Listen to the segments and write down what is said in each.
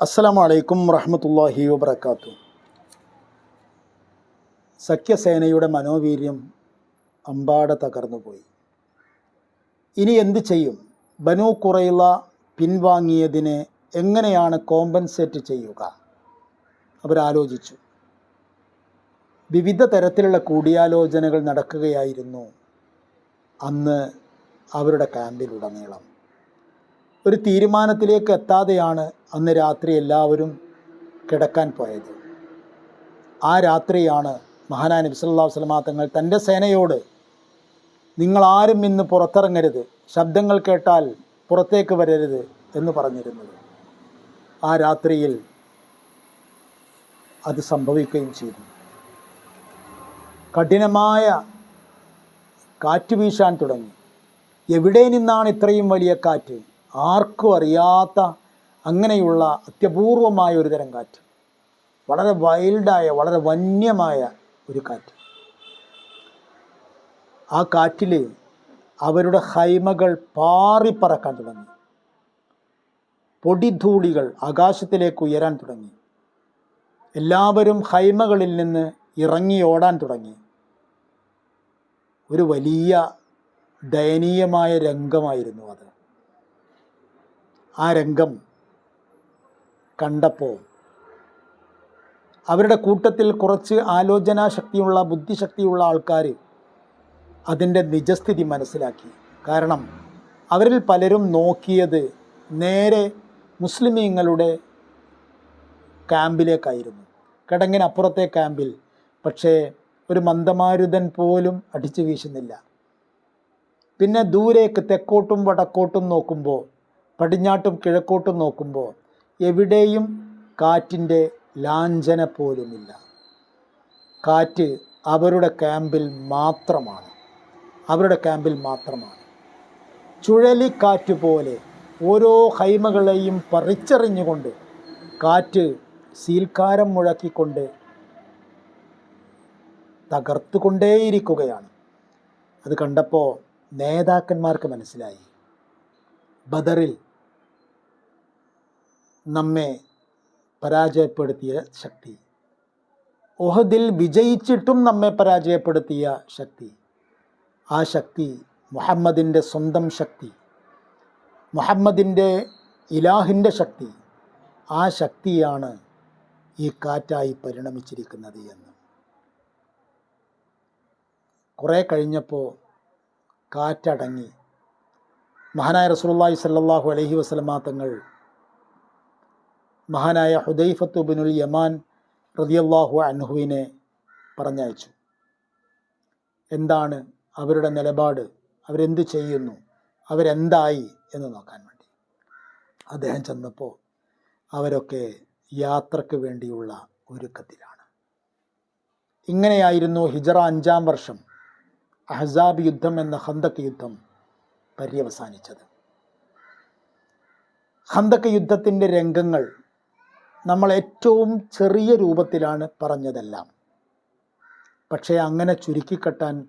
അസ്സലാമു വലൈക്കും വറഹമത്തല്ലാഹി വബർക്കാത്തു സഖ്യസേനയുടെ മനോവീര്യം അമ്പാടെ തകർന്നുപോയി ഇനി എന്ത് ചെയ്യും? ബനു കുറയില പിൻവാങ്ങിയതിനെ എങ്ങനെയാണ് കോമ്പൻസേറ്റ് ചെയ്യുക? അവരാലോചിച്ചു. വിവിധ തരത്തിലുള്ള കൂടിയാലോചനകൾ നടക്കുകയായിരുന്നു അന്ന് അവരുടെ ക്യാമ്പിലുടനീളം. ഒരു തീരുമാനത്തിലേക്ക് എത്താതെയാണ് അന്ന് രാത്രി എല്ലാവരും കിടക്കാൻ പോയത്. ആ രാത്രിയാണ് മഹാനായ നബി സല്ലല്ലാഹു അലൈഹി വസല്ലമ തങ്ങൾ തന്റെ സേനയോട് നിങ്ങളാരും ഇന്ന് പുറത്തിറങ്ങരുത് ശബ്ദങ്ങൾ കേട്ടാൽ പുറത്തേക്ക് വരരുത് എന്ന് പറഞ്ഞിരുന്നത്. ആ രാത്രിയിൽ അത് സംഭവിക്കുകയും ചെയ്തു. കഠിനമായ കാറ്റ് വീശാൻ തുടങ്ങി. എവിടെ നിന്നാണ് ഇത്രയും വലിയ കാറ്റ്? ആർക്കും അറിയാത്ത അങ്ങനെയുള്ള അത്യപൂർവമായ ഒരു തരം കാറ്റ്. വളരെ വൈൽഡായ വളരെ വന്യമായ ഒരു കാറ്റ്. ആ കാറ്റിൽ അവരുടെ ഹൈമകൾ പാറിപ്പറക്കാൻ തുടങ്ങി. പൊടിധൂളികൾ ആകാശത്തിലേക്ക് ഉയരാൻ തുടങ്ങി. എല്ലാവരും ഹൈമകളിൽ നിന്ന് ഇറങ്ങി ഓടാൻ തുടങ്ങി. ഒരു വലിയ ദയനീയമായ രംഗമായിരുന്നു അത്. ആ രംഗം കണ്ടപ്പോൾ അവരുടെ കൂട്ടത്തിൽ കുറച്ച് ആലോചനാശക്തിയുള്ള ബുദ്ധിശക്തിയുള്ള ആൾക്കാർ അതിന്റെ നിജസ്ഥിതി മനസ്സിലാക്കി. കാരണം അവരിൽ പലരും നോക്കിയത് നേരെ മുസ്ലിമീങ്ങളുടെ ക്യാമ്പിലേക്കായിരുന്നു. കിടങ്ങിനപ്പുറത്തെ ക്യാമ്പിൽ. പക്ഷേ ഒരു മന്ദമാരുതൻ പോലും അടിച്ചു വീശുന്നില്ല. പിന്നെ ദൂരേക്ക് തെക്കോട്ടും വടക്കോട്ടും നോക്കുമ്പോൾ പടിഞ്ഞാട്ടും കിഴക്കോട്ടും നോക്കുമ്പോൾ എവിടെയും കാറ്റിന്റെ ലാഞ്ചന പോലുമില്ല. കാറ്റ് അവരുടെ ക്യാമ്പിൽ മാത്രമാണ്. അവരുടെ ക്യാമ്പിൽ മാത്രമാണ്. ചുഴലിക്കാറ്റ് പോലെ ഓരോ ഹൈമകളെയും പറിച്ചെറിഞ്ഞുകൊണ്ട് കാറ്റ് സീൽക്കാരം മുഴക്കിക്കൊണ്ട് തകർത്തുകൊണ്ടേയിരിക്കുകയാണ്. അത് കണ്ടപ്പോൾ നേതാക്കന്മാർക്ക് മനസ്സിലായി. ബദറിൽ നമ്മെ പരാജയപ്പെടുത്തിയ ശക്തി. ഒഹദിൽ വിജയിച്ചിട്ടും നമ്മെ പരാജയപ്പെടുത്തിയ ശക്തി. ആ ശക്തി മുഹമ്മദിന്റെ സ്വന്തം ശക്തി. മുഹമ്മദിന്റെ ഇലാഹിന്റെ ശക്തി. ആ ശക്തിയാണ് ഈ കാറ്റായി പരിണമിച്ചിരിക്കുന്നത് എന്ന്. കുറേ കഴിഞ്ഞപ്പോൾ കാറ്റടങ്ങി. മഹാനായ റസൂലുള്ളാഹി സല്ലാഹു അലഹി വസ്ലമാ തങ്ങൾ മഹാനായ ഹുദൈഫത്ത് ബിനുൽ യമാൻ റതിയല്ലാഹു അൻഹുവിനെ പറഞ്ഞയച്ചു. എന്താണ് അവരുടെ നിലപാട്? അവരെന്ത് ചെയ്യുന്നു? അവരെന്തായി എന്ന് നോക്കാൻ വേണ്ടി. അദ്ദേഹം ചെന്നപ്പോൾ അവരൊക്കെ യാത്രയ്ക്ക് വേണ്ടിയുള്ള ഒരുക്കത്തിലാണ്. ഇങ്ങനെയായിരുന്നു ഹിജറ അഞ്ചാം വർഷം അഹസാബ് യുദ്ധം എന്ന ഹന്തക്ക് യുദ്ധം പര്യവസാനിച്ചത്. ഹന്തക്ക് യുദ്ധത്തിന്റെ രംഗങ്ങൾ നമ്മൾ ഏറ്റവും ചെറിയ രൂപത്തിലാണ് പറഞ്ഞതെല്ലാം. പക്ഷേ അങ്ങനെ ചുരുക്കിക്കെട്ടാൻ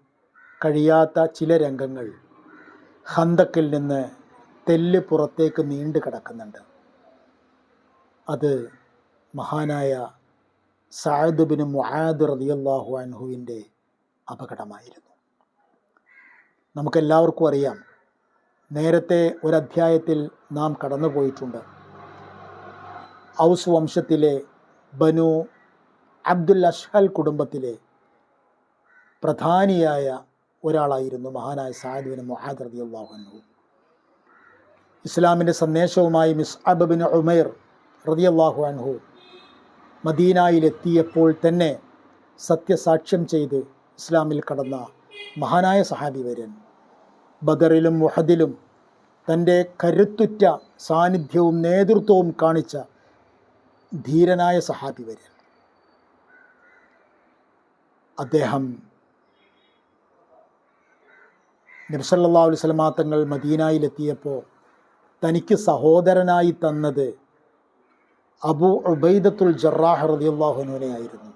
കഴിയാത്ത ചില രംഗങ്ങൾ ഹന്തക്കിൽ നിന്ന് തെല്ല് പുറത്തേക്ക് നീണ്ടു കിടക്കുന്നുണ്ട്. അത് മഹാനായ സായദ് ബിൻ മുആദ് റളിയല്ലാഹു അൻഹുവിന്റെ അപകടമായിരുന്നു. നമുക്കെല്ലാവർക്കും അറിയാം നേരത്തെ ഒരധ്യായത്തിൽ നാം കടന്നുപോയിട്ടുണ്ട്. ഔസ് വംശത്തിലെ ബനു അബ്ദുൽ അഷ്ഹൽ കുടുംബത്തിലെ പ്രധാനിയായ ഒരാളായിരുന്നു മഹാനായ സാഹിബിന് മുഹാദ് അൻഹു. ഇസ്ലാമിന്റെ സന്ദേശവുമായി മിസ്അബ് ബിൻ ഉമൈർ റളിയല്ലാഹു അൻഹു മദീനായിലെത്തിയപ്പോൾ തന്നെ സത്യസാക്ഷ്യം ചെയ്ത് ഇസ്ലാമിൽ കടന്ന മഹാനായ സഹാബി വരൻ ബദറിലും മുഹദിലും തന്റെ കരുത്തുറ്റ സാന്നിധ്യവും നേതൃത്വവും കാണിച്ച ധീരനായ സഹാബി വര്യൻ അദ്ദേഹം നബ്സല്ലാ അലുസലമാ തങ്ങൾ മദീനായിലെത്തിയപ്പോൾ തനിക്ക് സഹോദരനായി തന്നത് അബു ഉബൈദത്തുൽ ജറാഹ് റതിയല്ലാഹുനുവിനെ ആയിരുന്നു.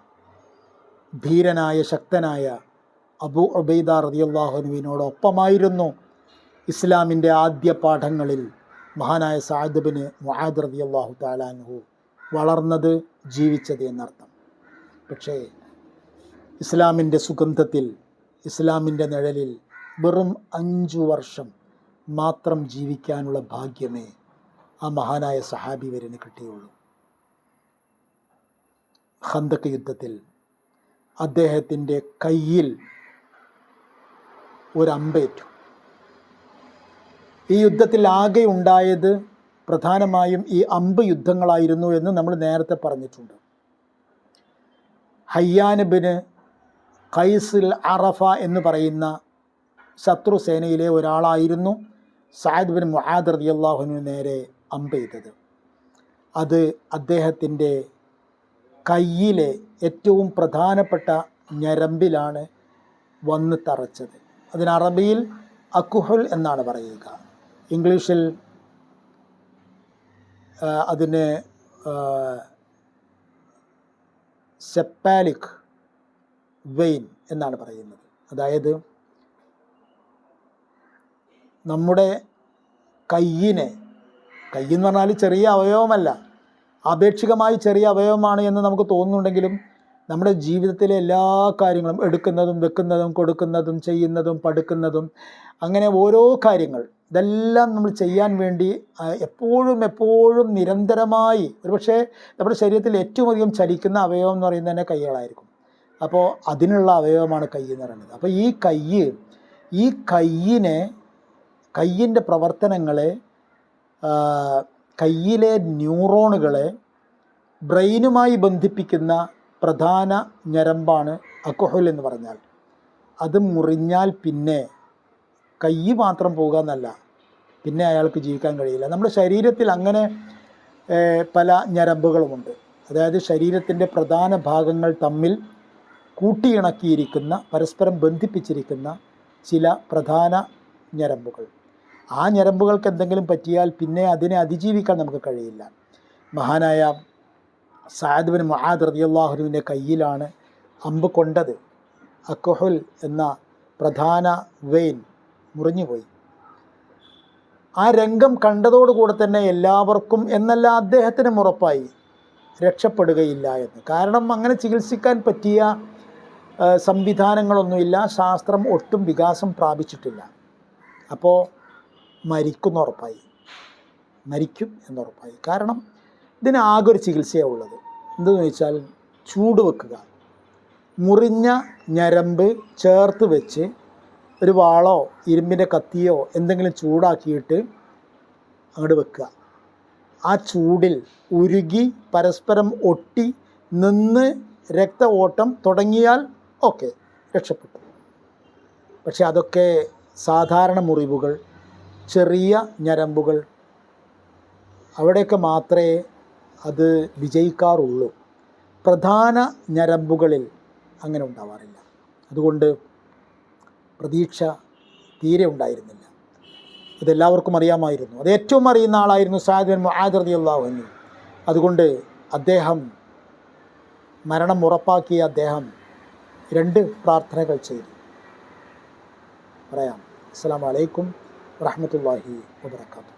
ധീരനായ ശക്തനായ അബു ഉബൈദ റതിയല്ലാഹുനുവിനോടൊപ്പമായിരുന്നു ഇസ്ലാമിന്റെ ആദ്യ പാഠങ്ങളിൽ മഹാനായ സാദബിന് മുഹാദ് റതിയല്ലാഹു താലാൻഹു വളർന്നത് ജീവിച്ചത് എന്നർത്ഥം. പക്ഷേ ഇസ്ലാമിന്റെ സുഗന്ധത്തിൽ ഇസ്ലാമിന്റെ നിഴലിൽ വെറും അഞ്ചു വർഷം മാത്രം ജീവിക്കാനുള്ള ഭാഗ്യമേ ആ മഹാനായ സഹാബി വരന് കിട്ടിയുള്ളൂ. ഹന്തക്ക് യുദ്ധത്തിൽ അദ്ദേഹത്തിന്റെ കയ്യിൽ ഒരമ്പേറ്റു. ഈ യുദ്ധത്തിൽ ആകെ ഉണ്ടായത് പ്രധാനമായും ഈ അമ്പ് യുദ്ധങ്ങളായിരുന്നു എന്ന് നമ്മൾ നേരത്തെ പറഞ്ഞിട്ടുണ്ട്. ഹയ്യാനബിന് ഖൈസുൽ അറഫ എന്ന് പറയുന്ന ശത്രു സേനയിലെ ഒരാളായിരുന്നു സായദ് ബിൻ മുഹാദ് അള്ളാഹുവിന് നേരെ അമ്പ് ചെയ്തത്. അത് അദ്ദേഹത്തിന്റെ കയ്യിലെ ഏറ്റവും പ്രധാനപ്പെട്ട ഞരമ്പിലാണ് വന്ന് തറച്ചത്. അതിന് അറബിയിൽ അക്കുഹുൽ എന്നാണ് പറയുക. ഇംഗ്ലീഷിൽ അതിന് സെപ്പാലിക് വെയിൻ എന്നാണ് പറയുന്നത്. അതായത് നമ്മുടെ കയ്യിനെ കയ്യെന്ന് പറഞ്ഞാൽ ചെറിയ അവയവമല്ല ആപേക്ഷികമായി ചെറിയ അവയവമാണ് എന്ന് നമുക്ക് തോന്നുന്നുണ്ടെങ്കിലും നമ്മുടെ ജീവിതത്തിലെ എല്ലാ കാര്യങ്ങളും എടുക്കുന്നതും വെക്കുന്നതും കൊടുക്കുന്നതും ചെയ്യുന്നതും പഠിക്കുന്നതും അങ്ങനെ ഓരോ കാര്യങ്ങൾ ഇതെല്ലാം നമ്മൾ ചെയ്യാൻ വേണ്ടി എപ്പോഴും എപ്പോഴും നിരന്തരമായി ഒരുപക്ഷെ നമ്മുടെ ശരീരത്തിൽ ഏറ്റവും അധികം ചലിക്കുന്ന അവയവം എന്ന് പറയുന്നത് തന്നെ കൈകളായിരിക്കും. അപ്പോൾ അതിനുള്ള അവയവമാണ് കൈ എന്ന് പറയുന്നത്. അപ്പോൾ ഈ കൈ ഈ കയ്യിനെ കയ്യിന്റെ പ്രവർത്തനങ്ങളെ കയ്യിലെ ന്യൂറോണുകളെ ബ്രെയിനുമായി ബന്ധിപ്പിക്കുന്ന പ്രധാന ഞരമ്പാണ് അക്കുഹുൽ എന്ന് പറഞ്ഞാൽ. അത് മുറിഞ്ഞാൽ പിന്നെ കൈ മാത്രം പോകുക എന്നല്ല. പിന്നെ അയാൾക്ക് ജീവിക്കാൻ കഴിയില്ല. നമ്മുടെ ശരീരത്തിൽ അങ്ങനെ പല ഞരമ്പുകളുമുണ്ട്. അതായത് ശരീരത്തിന്റെ പ്രധാന ഭാഗങ്ങൾ തമ്മിൽ കൂട്ടിയിണക്കിയിരിക്കുന്ന പരസ്പരം ബന്ധിപ്പിച്ചിരിക്കുന്ന ചില പ്രധാന ഞരമ്പുകൾ. ആ ഞരമ്പുകൾക്ക് എന്തെങ്കിലും പറ്റിയാൽ പിന്നെ അതിനെ അതിജീവിക്കാൻ നമുക്ക് കഴിയില്ല. മഹാനായ സാദ് ബിൻ മുഹാദ് റളിയല്ലാഹുവിന്റെ കയ്യിലാണ് അമ്പ് കൊണ്ടത്. അക്കുഹുൽ എന്ന പ്രധാന വെയിൻ മുറിഞ്ഞുപോയി. ആ രംഗം കണ്ടതോടുകൂടെ തന്നെ എല്ലാവർക്കും എന്നല്ല അദ്ദേഹത്തിനും ഉറപ്പായി രക്ഷപ്പെടുകയില്ല എന്ന്. കാരണം അങ്ങനെ ചികിത്സിക്കാൻ പറ്റിയ സംവിധാനങ്ങളൊന്നുമില്ല. ശാസ്ത്രം ഒട്ടും വികാസം പ്രാപിച്ചിട്ടില്ല. അപ്പോൾ മരിക്കുന്ന ഉറപ്പായി. മരിക്കും എന്നുറപ്പായി. കാരണം ഇതിന് ആകെ ഒരു ചികിത്സയാണ് ഉള്ളത്. എന്തെന്ന് ചോദിച്ചാൽ ചൂട് വെക്കുക. മുറിഞ്ഞ ഞരമ്പ് ചേർത്ത് വെച്ച് ഒരു വാളോ ഇരുമ്പിന്റെ കത്തിയോ എന്തെങ്കിലും ചൂടാക്കിയിട്ട് അങ്ങോട്ട് വെക്കുക. ആ ചൂടിൽ ഉരുകി പരസ്പരം ഒട്ടി നിന്ന് രക്ത ഓട്ടം തുടങ്ങിയാൽ ഓക്കെ രക്ഷപ്പെട്ടു. പക്ഷെ അതൊക്കെ സാധാരണ മുറിവുകൾ ചെറിയ ഞരമ്പുകൾ. അവിടെയൊക്കെ മാത്രമേ അത് വിജയിക്കാറുള്ളൂ. പ്രധാന ഞരമ്പുകളിൽ അങ്ങനെ ഉണ്ടാവാറില്ല. അതുകൊണ്ട് പ്രതീക്ഷ തീരെ ഉണ്ടായിരുന്നില്ല. ഇതെല്ലാവർക്കും അറിയാമായിരുന്നു. അത് ഏറ്റവും അറിയുന്ന ആളായിരുന്നു സാദ് ബിൻ മുആദ് റളിയല്ലാഹു അൻഹു. അതുകൊണ്ട് അദ്ദേഹം മരണം ഉറപ്പാക്കിയ അദ്ദേഹം രണ്ട് പ്രാർത്ഥനകൾ ചെയ്തു. പറയാം. അസ്സാം വലൈക്കും വറഹ്മത്തുള്ളാഹി വബറകാതുഹു.